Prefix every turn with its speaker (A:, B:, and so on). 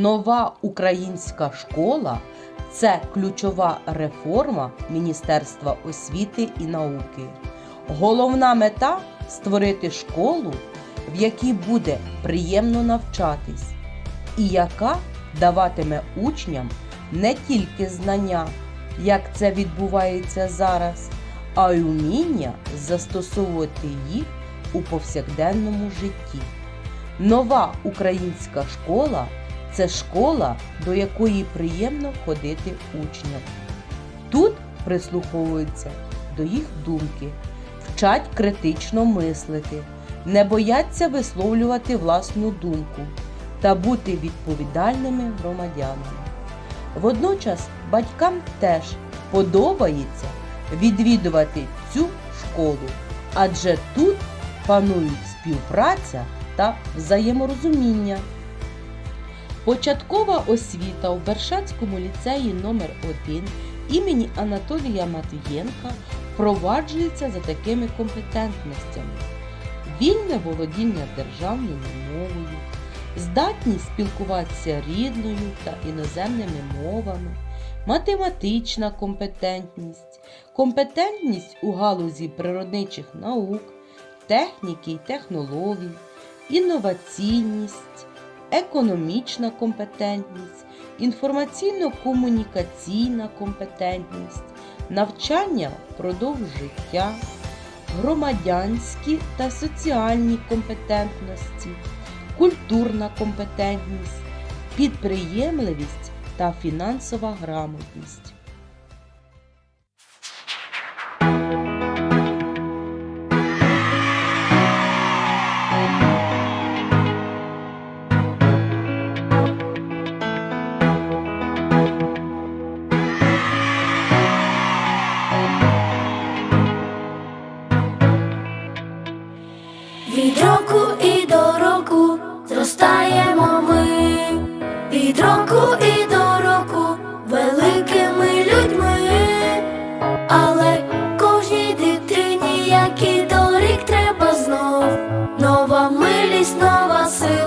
A: Нова українська школа це ключова реформа Міністерства освіти і науки. Головна мета створити школу, в якій буде приємно навчатись, і яка даватиме учням не тільки знання, як це відбувається зараз, а й уміння застосовувати їх у повсякденному житті. Нова українська школа це школа, до якої приємно ходити учням. Тут прислуховуються до їх думки, вчать критично мислити, не бояться висловлювати власну думку та бути відповідальними громадянами. Водночас батькам теж подобається відвідувати цю школу, адже тут панують співпраця та взаєморозуміння. Початкова освіта у Бершацькому ліцеї номер 1 імені Анатолія Матвієнка впроваджується за такими компетентностями: вільне володіння державною мовою, здатність спілкуватися рідною та іноземними мовами, математична компетентність, компетентність у галузі природничих наук, техніки й технологій, інноваційність, економічна компетентність, інформаційно-комунікаційна компетентність, навчання впродовж життя, громадянські та соціальні компетентності, культурна компетентність, підприємливість та фінансова грамотність.
B: Від року і до року зростаємо ми, від року і до року великими людьми, але кожній дитині, як і торік, треба знов. Нова милість, нова сила